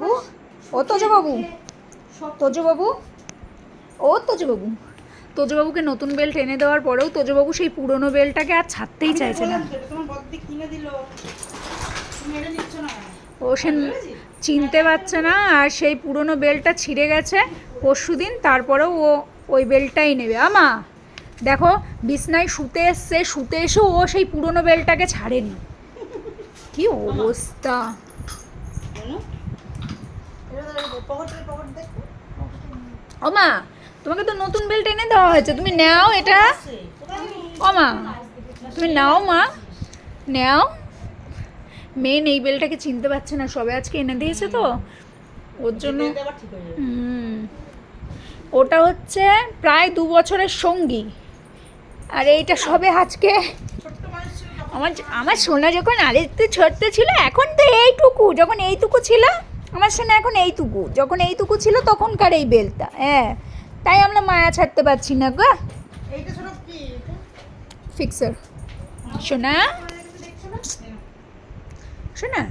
বাবু? ও তোজবাবু তোজবাবু ও তোজবাবু তোজবাবুকে নতুন বেল্ট এনে দেওয়ার পরেও তোজবাবু সেই পুরনো বেল্টটাকে আর ছাড়তেই চাইছে না। ও সে চিনতে পারছে না আর সেই পুরনো বেলটা ছিঁড়ে গেছে। পরশু দিন তারপরেও ও ওই বেলটাই নেবে। আমা দেখো বিছনায় শুতে এসছে শুতে এসেও ও সেই পুরনো বেলটাকে ছাড়েনি। কি অবস্থা? জানো এটা পকেটে পকেট দেখো ও মা তোমাকে তো নতুন বেল্ট এনে দেওয়া হয়েছে। তুমি নাও এটা। ও মা তুমি নাও মা, নাও। মেন এই বেলটাকে চিনতে পারছে না, সবে আজকে এনে দিয়েছে তো। ওর জন্য ওটা হচ্ছে প্রায় দু বছরের সঙ্গী। আর এইটা সবে আজকে আমার আমার সোনা যখন আরেকটু ছোট্ট ছিল, এখন তো এইটুকু। যখন এইটুকু ছিল আমার সোনা এখন এইটুকু। যখন এইটুকু ছিল তখনকার এই বেলটা। হ্যাঁ তাই আমরা মায়া ছাড়তে পারছি না গো? ফিক্সার সোনা তোমাদের কাছে দেখছ না সোনা?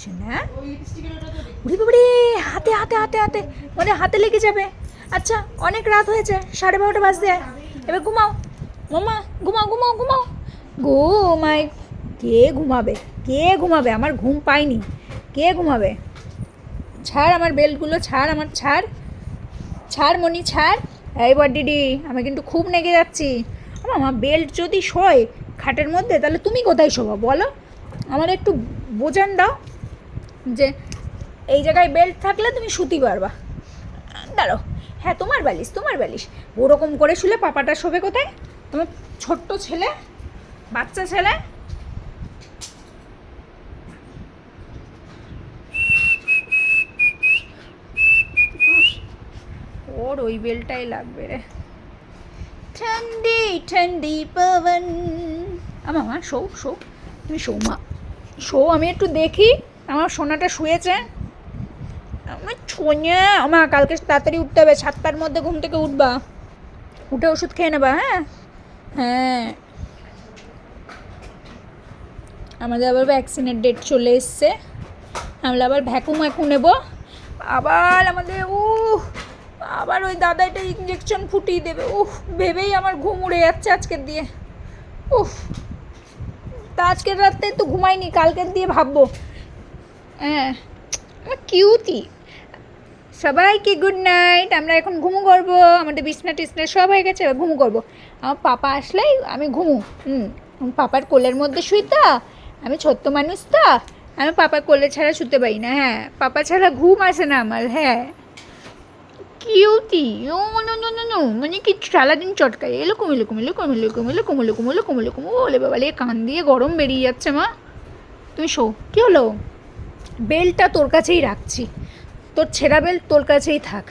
সোনা? ওই লিপস্টিকের ওটা তো দেখি উড়ি বাবারে হাতে হাতে হাতে হাতে। মানে হাতে লেগে যাবে। আচ্ছা অনেক রাত হয়েছে সাড়ে বারোটা বাজতে। এবার ঘুমাও। মামা ঘুমাও ঘুমাও ঘুমাও। ঘুমাই কে ঘুমাবে? কে ঘুমাবে? আমার ঘুম পাইনি কে ঘুমাবে? ছাড় আমার বেলগুলো, ছাড় আমার, ছাড়। ছাড় মনি ছাড়। এই দিদি, আমি কিন্তু খুব নেগে যাচ্ছি। আমার বেল্ট যদি শোয় খাটের মধ্যে, তাহলে তুমি কোথায় শোবো বলো? আমার একটু বোঝান দাও যে এই জায়গায় বেল্ট থাকলে তুমি শুতি পারবা দাঁড়ো হ্যাঁ তোমার বালিশ তোমার বালিশ। ওরকম করে শুলে পাপাটা শোবে কোথায়? তোমার ছোট্ট ছেলে, বাচ্চা ছেলে ওর ওই বেলটাই লাগবে। রে ঠান্ডি ঠান্ডি পবন। আমার মা শো শো তুমি শো মা। শো আমি একটু দেখি। আমার সোনাটা শুয়েছে। আমার ছোঁয়া আমার কালকে তাড়াতাড়ি উঠতে হবে। সাতটার মধ্যে ঘুম থেকে উঠবা। উঠে ওষুধ খেয়ে নেবা হ্যাঁ? হ্যাঁ। আমাদের আবার ভ্যাকসিনের ডেট চলে এসছে। আমরা আবার ভ্যাকুম এখন নেব। আবার আমাদের উ আবার ওই দাদা এটা ইঞ্জেকশন ফুটিয়ে দেবে। উফ, ভেবেই আমার ঘুম উড়ে যাচ্ছে আজকের দিয়ে। উফ, তা আজকের রাতে তো ঘুমাইনি, কালকের দিয়ে ভাববো। হ্যাঁ কিউতি সবাইকে গুড নাইট আমরা এখন ঘুমু করব। আমাদের বিছনা টিছনা সব হয়ে গেছে, এবার ঘুমু করব। আমার পাপা আসলেই আমি ঘুমু। হুম পাপার কোলের মধ্যে শুই তো আমি ছোট্ট মানুষ তা, আমি পাপার কোলে ছাড়া শুতে পারি না। হ্যাঁ পাপা ছাড়া ঘুম আসে না আমার হ্যাঁ। Cutie oh no no no no মানে কি সারাদিন চটকায়। এরকম এরকম এরকম এরকম এরকম এরকম এরকম এরকম। ওলে বাবা, লে কান দিয়ে গরম বেরিয়ে যাচ্ছে, মা। তুমি শো। কী হলো? বেলটা তোর কাছেই রাখছি। তোর ছেঁড়া বেল তোর কাছেই থাক।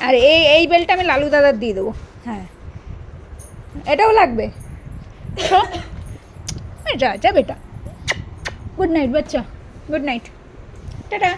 আর এই এই বেলটা আমি লালু দাদার দিয়ে দেবো। হ্যাঁ। এটাও লাগবে। যা যা বেটা। গুড নাইট, বাচ্চা। Good night. টাটা।